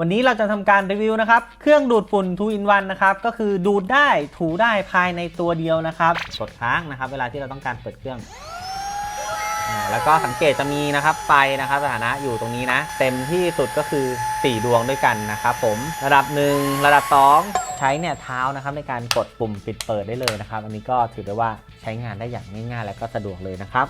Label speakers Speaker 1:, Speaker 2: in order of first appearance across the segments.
Speaker 1: วันนี้เราจะทำการรีวิวนะครับ เครื่องดูดฝุ่น 2 in 1 นะครับ ก็คือดูดได้ถูได้ภายในตัวเดียวนะครับกดค้างนะครับ เวลาที่เราต้องการเปิดเครื่อง แล้วก็สังเกตจะมีนะครับไฟนะครับสถานะอยู่ตรงนี้นะ เต็มที่สุดก็คือ 4 ดวงด้วยกันนะครับผมระดับ 1 ระดับ 2 ใช้เนี่ยเท้านะครับในการกดปุ่มปิดเปิดได้เลยนะครับ อันนี้ก็ถือได้ว่าใช้งานได้อย่างง่ายๆ และก็สะดวกเลยนะครับ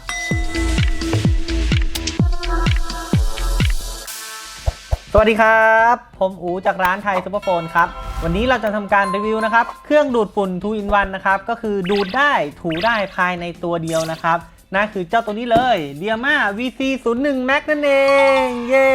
Speaker 1: สวัสดีครับ ผมอูจากร้านไทยซูเปอร์โฟนครับ วันนี้เราจะทำการรีวิวนะครับ เครื่องดูดฝุ่น2 in 1นะครับ ก็คือดูดได้ถูได้ภายในตัวเดียวนะครับนั่นคือเจ้าตัวนี้เลย Diama VC 0 1 Max นั่นเอง เย้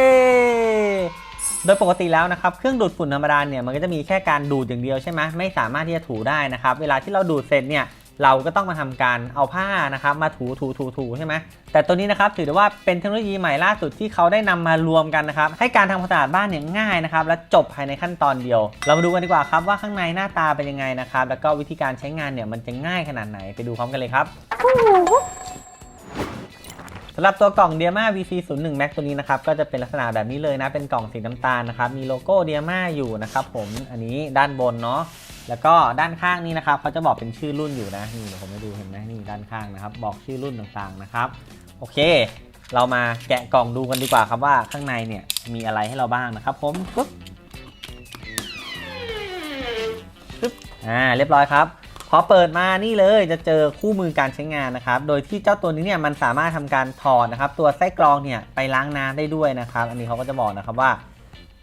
Speaker 1: โดยปกติแล้วนะครับ เครื่องดูดฝุ่นธรรมดาเนี่ย มันก็จะมีแค่การดูดอย่างเดียวใช่ไหมไม่สามารถที่จะถูได้นะครับ เวลาที่เราดูดเสร็จเนี่ย เราก็ต้องมาทำการเอาผ้านะครับมาถูถูถูถูใช่ไหมแต่ตัวนี้นะครับถือได้ว่าเป็นเทคโนโลยีใหม่ล่าสุดที่เขาได้นำมารวมกันนะครับให้การทำความสะอาดบ้านเนี่ยง่ายนะครับและจบภายในขั้นตอนเดียว เรามาดูกันดีกว่าครับว่าข้างในหน้าตาเป็นยังไงนะครับแล้วก็วิธีการใช้งานเนี่ยมันจะง่ายขนาดไหนไปดูพร้อมกันเลยครับสำหรับตัวกล่อง Diama VC 0 1 Max ตัวนี้นะครับก็จะเป็นลักษณะแบบนี้เลยนะเป็นกล่องสีน้ำตาลนะครับมีโลโก้ Diama อยู่นะครับผมอันนี้ด้านบนเนาะ แล้วก็ด้านข้างนี้นะครับเขาจะบอกเป็นชื่อรุ่นอยู่นะนี่เดี๋ยวผมให้ดูเห็นไหมนี่ด้านข้างนะครับ บอกชื่อรุ่นต่างๆนะครับ โอเค เรามาแกะกล่องดูกันดีกว่าครับว่าข้างในเนี่ยมีอะไรให้เราบ้างนะครับ ผมปึ๊บปึ๊บอ่าเรียบร้อยครับพอเปิดมานี่เลยจะเจอคู่มือการใช้งานนะครับ โดยที่เจ้าตัวนี้เนี่ยมันสามารถทำการถอดนะครับ ตัวไส้กรองเนี่ยไปล้างน้ำได้ด้วยนะครับ อันนี้เขาก็จะบอกนะครับว่า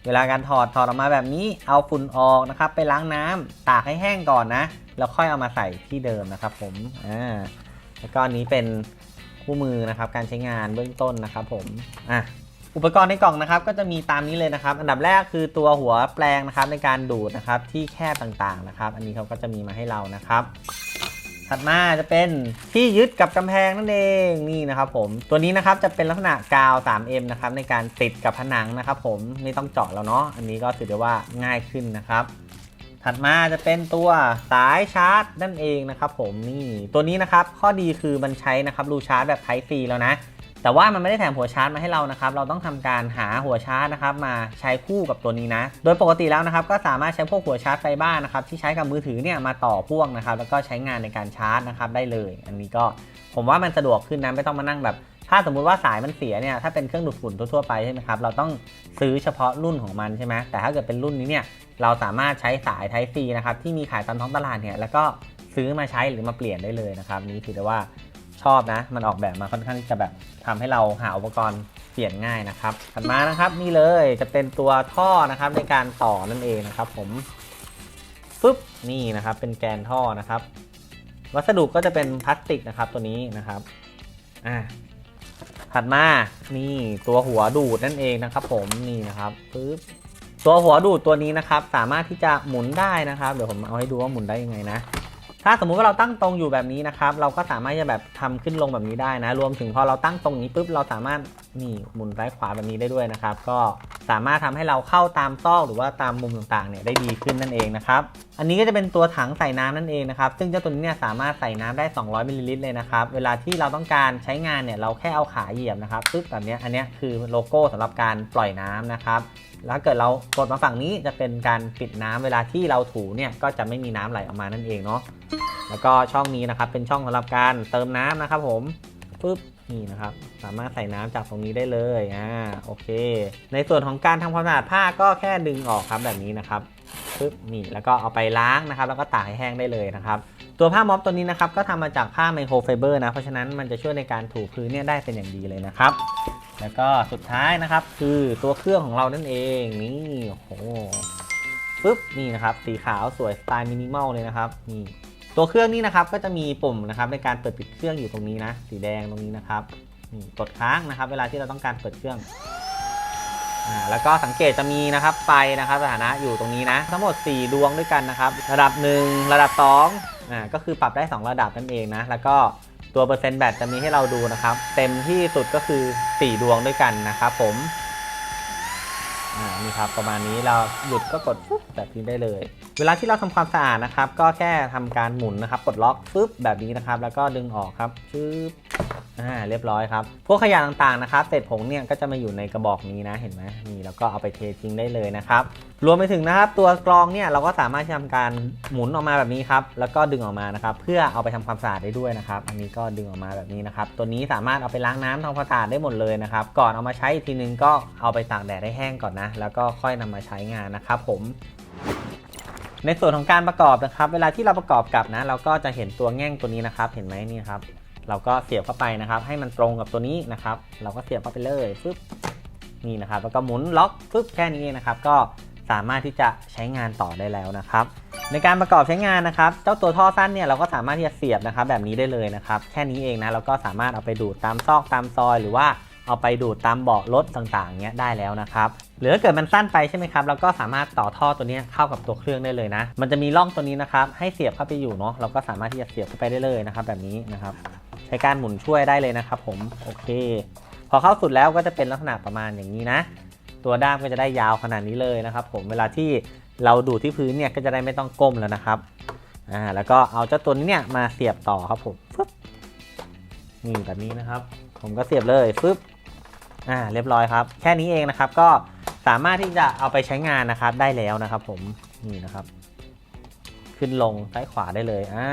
Speaker 1: เวลาการถอดถอดออกมาแบบนี้เอาฝุ่นออกนะครับ ไปล้างน้ำตากให้แห้งก่อนนะ แล้วค่อยเอามาใส่ที่เดิมนะครับ ผมอ่าแล้วก็อันนี้เป็นคู่มือนะครับ การใช้งานเบื้องต้นนะครับ ผมอะอุปกรณ์ในกล่องนะครับก็จะมีตามนี้เลยนะครับ อันดับแรกคือตัวหัวแปลงนะครับในการดูดนะครับที่แคบต่างๆนะครับ อันนี้เขาก็จะมีมาให้เรานะครับ ถัดมาจะเป็นที่ยึดกับกำแพงนั่นเองนี่นะครับผมตัวนี้นะครับจะเป็นลักษณะกาว 3M นะครับในการติดกับผนังนะครับผมไม่ต้องเจาะแล้วเนาะอันนี้ก็ถือได้ว่าง่ายขึ้นนะครับ ถัดมาจะเป็นตัวสายชาร์จนั่นเองนะครับผมนี่ตัวนี้นะครับข้อดีคือมันใช้นะครับรูชาร์จแบบ Type C แล้วนะ แต่ว่ามันไม่ได้แถมหัวชาร์จมาให้เรานะครับ เราต้องทำการหาหัวชาร์จนะครับมาใช้คู่กับตัวนี้นะ โดยปกติแล้วนะครับก็สามารถใช้พวกหัวชาร์จไฟบ้านนะครับที่ใช้กับมือถือเนี่ยมาต่อพ่วงนะครับแล้วก็ใช้งานในการชาร์จนะครับได้เลย อันนี้ก็ผมว่ามันสะดวกขึ้นนะไม่ต้องมานั่งแบบ ถ้าสมมุติว่าสายมันเสียเนี่ยถ้าเป็นเครื่องดูดฝุ่นทั่วๆไปใช่ไหมครับเราต้องซื้อเฉพาะรุ่นของมันใช่ไหมแต่ถ้าเกิดเป็นรุ่นนี้เนี่ยเราสามารถใช้สาย Type C นะครับที่มีขายตามท้องตลาดเนี่ยแล้วก็ซื้อมาใช้หรือมาเปลี่ยนได้เลยนะครับนี่ถือได้ว่า ชอบนะ มันออกแบบมาค่อนข้างที่จะแบบทำให้เราหาอุปกรณ์เปลี่ยนง่ายนะครับถัดมานะครับนี่เลยจะเป็นตัวท่อนะครับในการต่อนั่นเองนะครับผมปึ๊บนี่นะครับเป็นแกนท่อนะครับ วัสดุก็จะเป็นพลาสติกนะครับตัวนี้นะครับอ่าถัดมานี่ตัวหัวดูดนั่นเองนะครับ ผมนี่นะครับปึ๊บตัวหัวดูดตัวนี้นะครับ สามารถที่จะหมุนได้นะครับ เดี๋ยวผมเอาให้ดูว่าหมุนได้ยังไงนะ ถ้าสมมุติว่าเราตั้งตรงอยู่แบบนี้นะครับ เราก็สามารถจะแบบทำขึ้นลงแบบนี้ได้นะ รวมถึงพอเราตั้งตรงนี้ปุ๊บเราสามารถนี่หมุนซ้ายขวาแบบนี้ได้ด้วยนะครับ ก็สามารถทำให้เราเข้าตามซอกหรือว่าตามมุมต่างๆเนี่ยได้ดีขึ้นนั่นเองนะครับ อันนี้ก็จะเป็นตัวถังใส่น้ำนั่นเองนะครับ ซึ่งเจ้าตัวนี้เนี่ยสามารถใส่น้ำได้ 200มิลลิลิตรเลยนะครับ เวลาที่เราต้องการใช้งานเนี่ยเราแค่เอาขาเหยียบนะครับปึ๊บแบบนี้อันนี้คือโลโก้สำหรับการปล่อยน้ำนะครับแล้วเกิดเรากดมาฝั่งนี้จะเป็นการปิดน้ำเวลาที่เราถูเนี่ยก็จะไม่มีน้ำไหลออกมานั่นเองเนาะแล้วก็ช่องนี้นะครับเป็นช่องสำหรับการเติมน้ำนะครับผมปึ๊บ นี่นะครับ สามารถใส่น้ำจากตรงนี้ได้เลยอ่าโอเค ในส่วนของการทำความสะอาดผ้าก็แค่ดึงออกครับแบบนี้นะครับปึ๊บนี่แล้วก็เอาไปล้างนะครับ แล้วก็ตากให้แห้งได้เลยนะครับตัวผ้าม็อบตัวนี้นะครับก็ทำมาจากผ้าไมโครไฟเบอร์นะเพราะฉะนั้นมันจะช่วยในการถูพื้นเนี่ยได้เป็นอย่างดีเลยนะครับ แล้วก็สุดท้ายนะครับคือตัวเครื่องของเรานั่นเองนี่โอ้โหปึ๊บนี่นะครับสีขาวสวยสไตล์มินิมอลเลยนะครับนี่ ตัวเครื่องนี้นะครับก็จะมีปุ่มนะครับในการเปิดปิดเครื่องอยู่ตรงนี้นะ สีแดงตรงนี้นะครับนี่กดค้างนะครับ เวลาที่เราต้องการเปิดเครื่องอ่าแล้วก็สังเกตจะมีนะครับไฟนะครับสถานะอยู่ตรงนี้นะ ทั้งหมด 4 ดวงด้วยกันนะครับ ระดับ 1 ระดับ2อ่าก็คือปรับได้ 2 ระดับนั่นเองนะ แล้วก็ตัวเปอร์เซ็นต์แบตจะมีให้เราดูนะครับ เต็มที่สุดก็คือ 4 ดวงด้วยกันนะครับผมอ่านี่ครับประมาณนี้เราหยุดก็กดปุ๊บแบบนี้ได้เลย เวลาที่เราทำความสะอาดนะครับ ก็แค่ทำการหมุนนะครับกดล็อกปุ๊บแบบนี้นะครับ แล้วก็ดึงออกครับชึบอ่าเรียบร้อยครับ พวกขยะต่างๆนะครับเศษผงเนี่ยก็จะมาอยู่ในกระบอกนี้นะเห็นไหมนี่แล้วก็เอาไปเททิ้งได้เลยนะครับ รวมไปถึงนะครับ ตัวกรองเนี่ยเราก็สามารถที่ทำการหมุนออกมาแบบนี้ครับแล้วก็ดึงออกมานะครับ เพื่อเอาไปทำความสะอาดได้ด้วยนะครับ อันนี้ก็ดึงออกมาแบบนี้นะครับ ตัวนี้สามารถเอาไปล้างน้ำทำความสะอาดได้หมดเลยนะครับ ก่อนเอามาใช้อีกทีนึงก็เอาไปตากแดดให้แห้งก่อนนะ แล้วก็ค่อยนำมาใช้งานนะครับผม ในส่วนของการประกอบนะครับ เวลาที่เราประกอบกับนะ เราก็จะเห็นตัวแง่งตัวนี้นะครับ เห็นไหมนี่ครับ เราก็เสียบเข้าไปนะครับ ให้มันตรงกับตัวนี้นะครับ เราก็เสียบเข้าไปเลยฟึบนี่นะครับ แล้วก็หมุนล็อกฟึบแค่นี้เองนะครับ ก็สามารถที่จะใช้งานต่อได้แล้วนะครับ ในการประกอบใช้งานนะครับ เจ้าตัวท่อสั้นเนี่ยเราก็สามารถที่จะเสียบนะครับ แบบนี้ได้เลยนะครับ แค่นี้เองนะเราก็สามารถเอาไปดูดตามซอกตามซอย หรือว่าเอาไปดูดตามเบาะรถต่างๆเงี้ยได้แล้วนะครับ หรือถ้าเกิดมันสั้นไปใช่ไหมครับเราก็สามารถต่อท่อตัวนี้เข้ากับตัวเครื่องได้เลยนะ มันจะมีร่องตัวนี้นะครับให้เสียบเข้าไปอยู่เนาะเราก็สามารถที่จะเสียบเข้าไปได้เลยนะครับแบบนี้นะครับใช้การหมุนช่วยได้เลยนะครับผมโอเค พอเข้าสุดแล้วก็จะเป็นลักษณะประมาณอย่างนี้นะ ตัวด้ามก็จะได้ยาวขนาดนี้เลยนะครับผมเวลาที่เราดูดที่พื้นเนี่ยก็จะได้ไม่ต้องก้มแล้วนะครับอ่าแล้วก็เอาเจ้าตัวนี้เนี่ยมาเสียบต่อครับผมฟึบนี่แบบนี้นะครับ ผมก็เสียบเลยฟึบอ่าเรียบร้อยครับ แค่นี้เองนะครับก็ สามารถที่จะเอาไปใช้งานนะครับได้แล้วนะครับ ผมนี่นะครับ ขึ้นลงซ้ายขวาได้เลยอ่า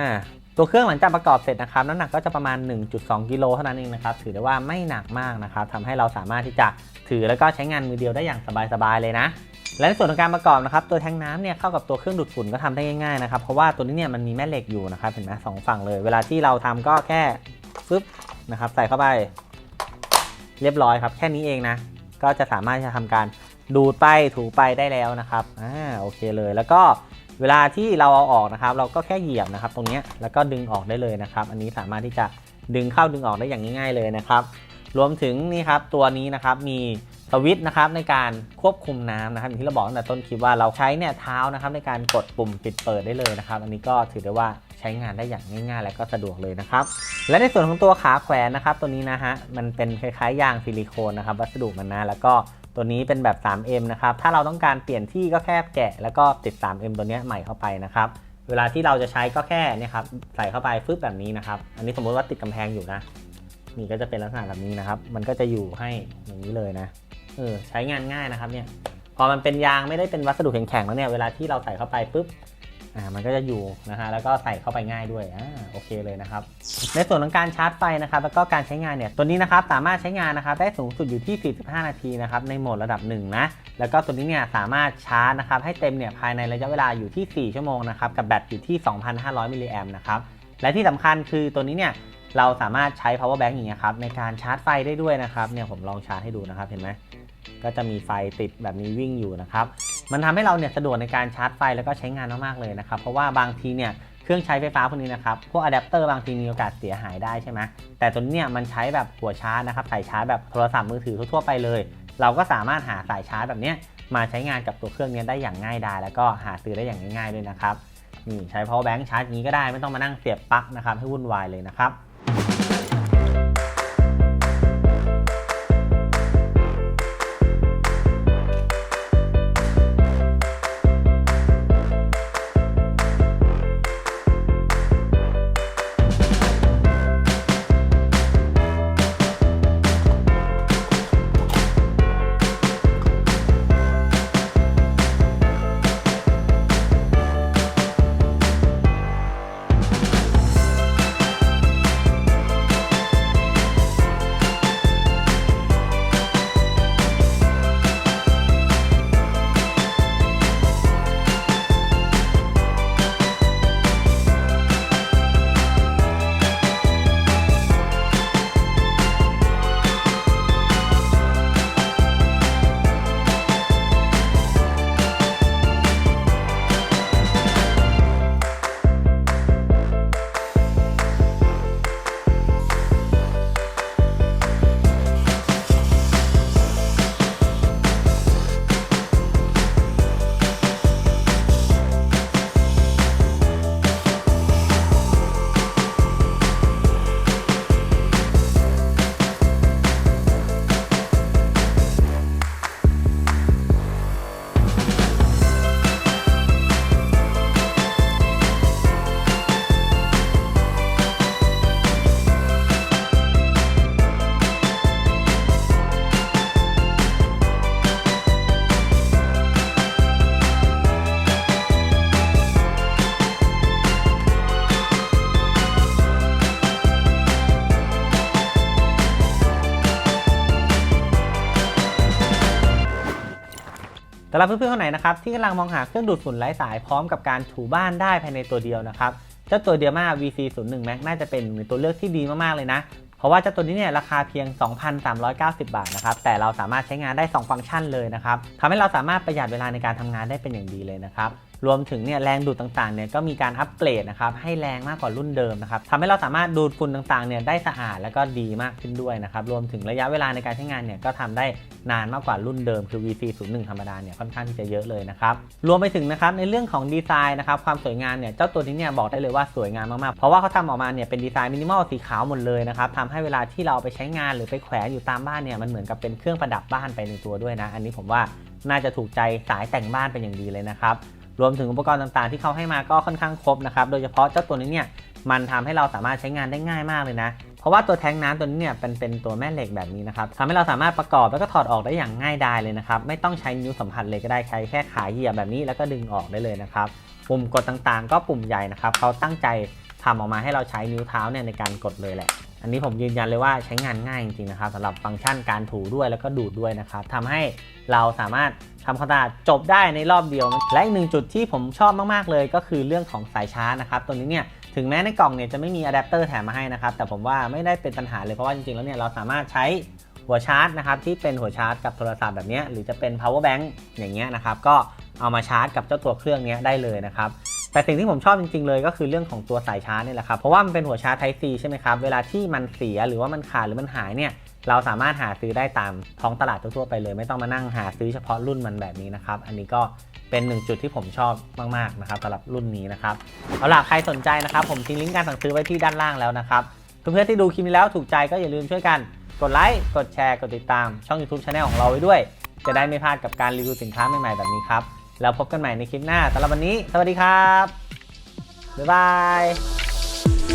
Speaker 1: ตัวเครื่องหลังจากประกอบเสร็จนะครับน้ำหนักก็จะประมาณ 1.2 กิโลเท่านั้นเองนะครับถือได้ว่าไม่หนักมากนะครับทำให้เราสามารถที่จะถือแล้วก็ใช้งานมือเดียวได้อย่างสบายๆเลยนะและในส่วนของการประกอบนะครับตัวแทงน้ำเนี่ยเข้ากับตัวเครื่องดูดฝุ่นก็ทำได้ง่ายๆนะครับเพราะว่าตัวนี้เนี่ยมันมีแม่เหล็กอยู่นะครับเห็นไหมสองฝั่งเลย เวลาที่เราทำก็แค่ฟึบนะครับใส่เข้าไป เรียบร้อยครับ แค่นี้เองนะก็จะสามารถที่จะทำการ ดูดไปถูไปได้แล้วนะครับอ่าโอเคเลย แล้วก็เวลาที่เราเอาออกนะครับ เราก็แค่เหยียบนะครับ ตรงนี้แล้วก็ดึงออกได้เลยนะครับ อันนี้สามารถที่จะดึงเข้าดึงออกได้อย่างง่ายๆเลยนะครับ รวมถึงนี่ครับตัวนี้นะครับมีสวิตช์นะครับในการควบคุมน้ำนะครับอย่างที่เราบอกตั้งแต่ต้นคลิปว่าเราใช้เนี่ยเท้านะครับในการกดปุ่มปิดเปิดได้เลยนะครับ อันนี้ก็ถือได้ว่าใช้งานได้อย่างง่าย ๆ และก็สะดวกเลยนะครับ และในส่วนของตัวขาแขวนนะครับ ตัวนี้นะฮะมันเป็นคล้ายๆยางซิลิโคนนะครับ วัสดุมันนะแล้วก็ ตัวนี้เป็นแบบ 3M นะครับ ถ้าเราต้องการเปลี่ยนที่ก็แค่แกะ แล้วก็ติด 3M ตัวนี้ใหม่เข้าไปนะครับ เวลาที่เราจะใช้ก็แค่นี่ครับใส่เข้าไปฟึบแบบนี้นะครับ อันนี้สมมติว่าติดกำแพงอยู่นะ นี่ก็จะเป็นลักษณะแบบนี้นะครับ มันก็จะอยู่ให้อย่างนี้เลยนะ เออใช้งานง่ายนะครับเนี่ย พอมันเป็นยางไม่ได้เป็นวัสดุแข็งๆแล้วเนี่ย เวลาที่เราใส่เข้าไปปุ๊บ อ่ามันก็จะอยู่นะฮะแล้วก็ใส่เข้าไปง่ายด้วยอ่าโอเคเลยนะครับ ในส่วนของการชาร์จไฟนะครับ แล้วก็การใช้งานเนี่ยตัวนี้นะครับสามารถใช้งานนะครับได้สูงสุดอยู่ที่ 45 นาทีนะครับในโหมดระดับ1นะแล้วก็ตัวนี้เนี่ยสามารถชาร์จนะครับให้เต็มเนี่ยภายในระยะเวลาอยู่ที่ 4 ชั่วโมงนะครับกับแบตอยู่ที่ 2,500 มิลลิแอมนะครับและที่สำคัญคือตัวนี้เนี่ยเราสามารถใช้ power bank อย่างเงี้ยครับในการชาร์จไฟได้ด้วยนะครับเนี่ยผมลองชาร์จให้ดูนะครับเห็นไหม ก็จะมีไฟติดแบบนี้วิ่งอยู่นะครับ มันทำให้เราเนี่ยสะดวกในการชาร์จไฟแล้วก็ใช้งานมากๆเลยนะครับ เพราะว่าบางทีเนี่ยเครื่องใช้ไฟฟ้าพวกนี้นะครับ พวกอะแดปเตอร์บางทีมีโอกาสเสียหายได้ใช่ไหมแต่ตัวนี้เนี่ยมันใช้แบบหัวชาร์จนะครับ สายชาร์จแบบโทรศัพท์มือถือทั่วๆไปเลย เราก็สามารถหาสายชาร์จแบบเนี้ยมาใช้งานกับตัวเครื่องนี้ได้อย่างง่ายดายแล้วก็หาซื้อได้อย่างง่ายๆด้วยนะครับนี่ใช้ power bank ชาร์จงนี้ก็ได้ไม่ต้องมานั่งเสียบปลั๊กนะครับให้วุ่นวายเลยนะครับ สำหรับเพื่อนๆคนไหนนะครับที่กำลังมองหาเครื่องดูดฝุ่นไร้สายพร้อมกับการถูบ้านได้ภายในตัวเดียวนะครับเจ้าตัวเดียมา VC01 Max น่าจะเป็นหนึ่งตัวเลือกที่ดีมากๆเลยนะ เพราะว่าเจ้าตัวนี้เนี่ยราคาเพียง 2,390 บาทนะครับแต่เราสามารถใช้งานได้ 2 ฟังก์ชันเลยนะครับทำให้เราสามารถประหยัดเวลาในการทำงานได้เป็นอย่างดีเลยนะครับ รวมถึงเนี่ยแรงดูดต่างๆเนี่ยก็มีการอัปเกรดนะครับให้แรงมากกว่ารุ่นเดิมนะครับทำให้เราสามารถดูดฝุ่นต่างๆเนี่ยได้สะอาดแล้วก็ดีมากขึ้นด้วยนะครับรวมถึงระยะเวลาในการใช้งานเนี่ยก็ทำได้นานมากกว่ารุ่นเดิมคือ VC01 ธรรมดาเนี่ยค่อนข้างที่จะเยอะเลยนะครับรวมไปถึงนะครับในเรื่องของดีไซน์นะครับความสวยงามเนี่ยเจ้าตัวนี้เนี่ยบอกได้เลยว่าสวยงามมากๆ เพราะว่าเขาทำออกมาเนี่ยเป็นดีไซน์มินิมอลสีขาวหมดเลยนะครับทำให้เวลาที่เราเอาไปใช้งานหรือไปแขวนอยู่ตามบ้านเนี่ยมันเหมือนกับเป็นเครื่องประดับบ้านไปในตัวด้วยนะ อันนี้ผมว่าน่าจะถูกใจสายแต่งบ้านเป็นอย่างดีเลยนะครับ รวมถึงอุปกรณ์ต่างๆ ที่เขาให้มาก็ค่อนข้างครบนะครับ โดยเฉพาะเจ้าตัวนี้เนี่ยมันทำให้เราสามารถใช้งานได้ง่ายมากเลยนะ เพราะว่าตัวแทงน้ำตัวนี้เนี่ยเป็นเป็นตัวแม่เหล็กแบบนี้นะครับทำให้เราสามารถประกอบแล้วก็ถอดออกได้อย่างง่ายดายเลยนะครับ ไม่ต้องใช้นิ้วสัมผัสเลยก็ได้ใช้แค่ขาเหยียบแบบนี้แล้วก็ดึงออกได้เลยนะครับ ปุ่มกดต่างๆ ก็ปุ่มใหญ่นะครับเขาตั้งใจทำออกมาให้เราใช้นิ้วเท้าเนี่ยในการกดเลยแหละ อันนี้ผมยืนยันเลยว่าใช้งานง่ายจริงๆนะครับสำหรับฟังก์ชันการถูด้วยแล้วก็ดูดด้วยนะครับทำให้เราสามารถทำความสะอาดจบได้ในรอบเดียว และอีกหนึ่งจุดที่ผมชอบมากๆเลยก็คือเรื่องของสายชาร์จนะครับตัวนี้เนี่ยถึงแม้ในกล่องเนี่ยจะไม่มีอะแดปเตอร์แถมมาให้นะครับแต่ผมว่าไม่ได้เป็นปัญหาเลยเพราะว่าจริงๆแล้วเนี่ยเราสามารถใช้หัวชาร์จนะครับที่เป็นหัวชาร์จกับโทรศัพท์แบบนี้หรือจะเป็น power bank อย่างเงี้ยนะครับก็ เอามาชาร์จกับเจ้าตัวเครื่องนี้ได้เลยนะครับแต่สิ่งที่ผมชอบจริงๆเลยก็คือเรื่องของตัวสายชาร์จนี่แหละครับ เพราะว่ามันเป็นหัวชาร์จ Type C ใช่ไหมครับ เวลาที่มันเสียหรือว่ามันขาดหรือมันหายเนี่ย เราสามารถหาซื้อได้ตามท้องตลาดทั่วๆไปเลย ไม่ต้องมานั่งหาซื้อเฉพาะรุ่นมันแบบนี้นะครับ อันนี้ก็เป็นหนึ่งจุดที่ผมชอบมากๆนะครับสำหรับรุ่นนี้นะครับ เอาล่ะใครสนใจนะครับ ผมทิ้งลิงก์การสั่งซื้อไว้ที่ด้านล่างแล้วนะครับ เพื่อนๆที่ดูคลิปนี้แล้วถูกใจก็อย่าลืมช่วยกัน กดไลค์ กดแชร์ กดติดตามช่อง YouTube Channel ของเราไว้ด้วย จะได้ไม่พลาดกับการรีวิวสินค้าใหม่ๆแบบนี้ครับ แล้วพบกันใหม่ในคลิปหน้าสำหรับวันนี้ สวัสดีครับ บ๊ายบาย